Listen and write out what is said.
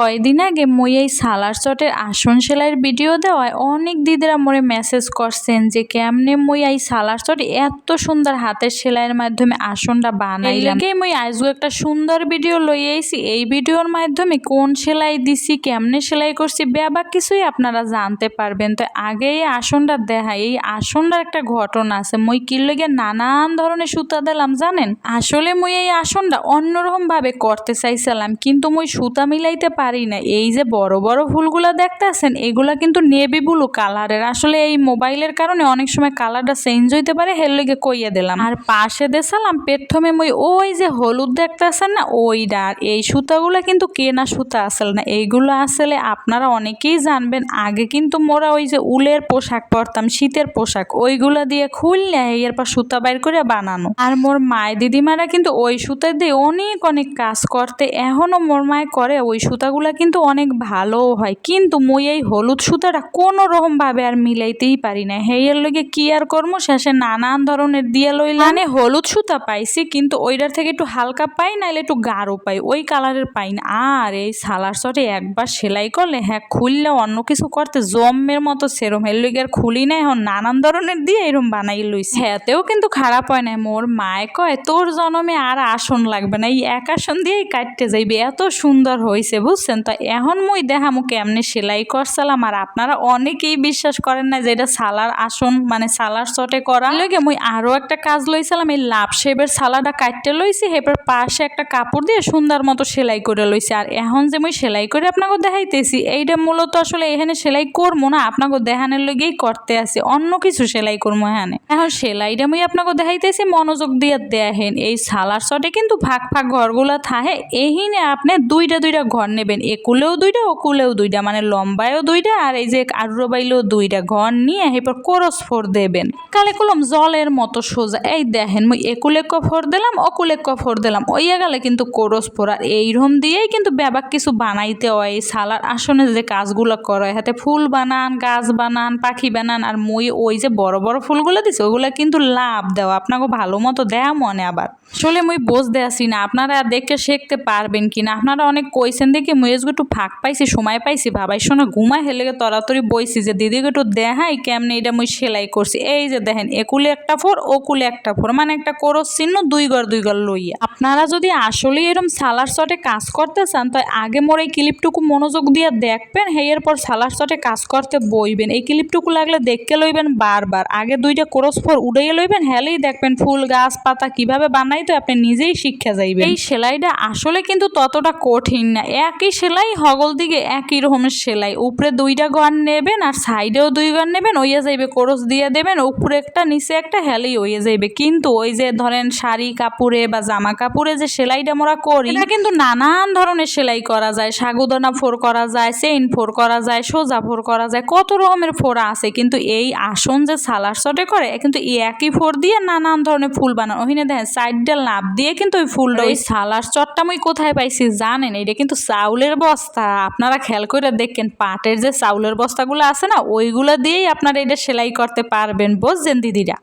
কয়দিন আগে মই এই সালার চটের আসন সেলাইয়ের ভিডিও দেওয়ায় অনেক দিদিরা মোরে মেসেজ করছেন যে, কেমনে মই এই সালার চট এত সুন্দর হাতের সেলাইয়ের মাধ্যমে আসনটা বানাইলাম? এই মই আজও একটা সুন্দর ভিডিও লই আইছি। এই ভিডিওর মাধ্যমে কোন সেলাই দিছি, কেমনে সেলাই করছি ব্যাবা কিছুই আপনারা জানতে পারবেন। তো আগে এই আসনটা দেখা এই আসনটার একটা ঘটনা আছে। মই কি লগে নানান ধরনের সুতা দিলাম, জানেন? আসলে মই এই আসনটা অন্যরকম ভাবে করতে চাইছিলাম, কিন্তু মই সুতা মিলাইতে পারি না। এই যে বড় বড় ফুলগুলা দেখতেছেন, এগুলা কিন্তু নেভি ব্লু কালারের। আসলে এই মোবাইলের কারণে অনেক সময় কালারটা চেঞ্জ হইতে পারে, হের লগে কইয়া দিলাম। আর পাশে দেখালাম প্রথমে মই ওই যে হলুদ দেখতেছেন না ওইটা আর এই সুতাগুলা কিন্তু কেনা সুতা আসলে না। এইগুলো আসলে আপনারা অনেকেই জানবেন। আগে কিন্তু মোরা ওই যে উলের পোশাক পরতাম, শীতের পোশাক, ওইগুলো দিয়ে খুললে এরপর সুতা বাইর করে বানানো। আর মোর মায় দিদিমারা কিন্তু ওই সুতা দিয়ে অনেক অনেক কাজ করতে, এখনও মোর মায় করে ওই সুতাগুলা কিন্তু অনেক ভালোও হয়। কিন্তু মুই এই হলুদ সুতাটা কোনো রকম ভাবে আর মিলাইতেই পারি না। হেয়ের লগে কি আর কর্ম? শেষে নানান ধরনের দিয়ে লইলাম। মানে হলুদ সুতা পাইছি, কিন্তু ওইটার থেকে একটু হালকা পাই না নাহলে একটু গাঢ় পাই। ওই কালারের পাই না। আর এই সালার শটে একবার সেলাই করলে হ্যাঁ খুললে অন্য কিছু করতে জম্মের মতো সেরম। এর লগে আর খুলি না, এখন নানান ধরনের দিয়ে এরম বানাই লইছি। হ্যাঁতেও কিন্তু খারাপ হয় না। মোর মায় কয়, তোর জনমে আর আসন লাগবে না। এই এক আসন দিয়েই কাটতে যাইবে। এত সুন্দর হয়েছে বুঝছেন তো এখন মুই দেখামু কেমনে সেলাই করছিলাম আর আপনারা অনেকেই বিশ্বাস করেন না যে এটা সালার আসন মানে সালার চটে করা। লগে মুই আরও একটা কাজ লইছিলাম, এই লাভ শেপের সালাটা কাটতে লইছি এবার পাশে একটা কাপড় দিয়ে সুন্দর মতো সেলাই করে লইছি। আর এখন যে মুই সেলাই করে আপনাকে দেখাইতেছি, এইটা মূলত আসলে এখানে সেলাই করব না, আপনাকে দেখানোর লগেই করতে আসি অন্য কিছু সেলাই করব এখানে। এখন সেলাইটা মুই আপনাকে দেখাইতেছি, মনোযোগ দিয়ে দেখেন, এই সালার চটে কিন্তু ফাঁক ফাঁক ঘরগুলা থাহে এহিনে আপনি দুইটা দুইটা ঘর নেবেন। একুলেও দুইটা ওকুলেও দুইটা মানে লম্বায়ও দুইটা, আর এই যে আরুরো বাইলেও দুইটা ঘর নিয়ে এরপর কোরস ফোর দেবেন। কালে কলম জলের মতো সোজা, এই দেখেন, মুই একুলে কফর দিলাম অকুলে কফর দিলাম, ওইয়া গেলে কিন্তু কোরস ফোর আর এইরকম দিয়েই কিন্তু ব্যাবাক কিছু বানাইতে হয়। এই সালার আসনে যে কাজগুলো করা হাতে ফুল বানান, গাছ বানান, পাখি বানান, আর মই ওই যে বড় বড় ফুলগুলো দিছে, ওগুলো কিন্তু লাভ দেওয়া, আপনাকে ভালো মতো দেয়া মনে আবার। আসলে মুই বুঝতে আসি না, আপনারা দেখে শিখতে পারবেন কি না আপনারা অনেক কইছেন দেখে মুই একটু ফাঁক পাইছি, সময় পাইছি, ভাবাই শোনা, ঘুমাই হেলে তরাতরি বইছি যে দিদিকে একটু দেখাই কেমনে এটা মুই সেলাই করছি? এই যে দেখেন একুলে একটা ফোর ওকুলে একটা ফোর মানে একটা করস চিহ্ন দুই ঘর দুই ঘর লইয়া। আপনারা যদি আসলে এরম সালার শটে কাজ করতে চান তো আগে মোর এই ক্লিপটুকু মনোযোগ দিয়ে দেখবেন হেয়ের পর সালার শটে কাজ করতে বইবেন। এই ক্লিপটুকু লাগলে দেখতে লইবেন বারবার। আগে দুইটা ক্রস ফোর উড়াইয়ে লইবেন, হেলেই দেখবেন ফুল গাছ পাতা কীভাবে বানাই তো আপনি নিজেই শিক্ষা যাইবেন। এই সেলাইটা আসলে কিন্তু ততটা কঠিন না একই সেলাই হগল দিকে একই রকমের সেলাই। উপরে দুইটা ঘর নেবেন আর সাইডেও দুই ঘর নেবেন ওইয়া যাইবে কোরস দিয়ে দেবেন উপরে একটা নিচে একটা হেলেই হয়ে যাইবে। কিন্তু ওই যে ধরেন শাড়ি কাপড়ে বা জামা কাপড়ে যে সেলাইটা আমরা করি এটা কিন্তু নানান ধরনের সেলাই করা যায়। সাগুদানা ফোর করা যায় চেইন ফোর করা যায় সোজা ফোর করা যায় কত রকমের ফোড়া আছে। কিন্তু এই আসন যে সালার শটে করে কিন্তু এই একই ফোর দিয়ে নানান ধরনের ফুল বানানো। ওখানে দেখেন সাইডটা লাভ দিয়ে কিন্তু ওই ফুলটা ওই সালার চটটা আমি কোথায় পাইছি জানেন? এটা কিন্তু চাউলের বস্তা। আপনারা খেয়াল করে দেখেন, পাটের যে চাউলের বস্তাগুলো আছে না, ওইগুলো দিয়েই আপনারা এটা সেলাই করতে পারবেন। বুঝছেন, দিদিরা?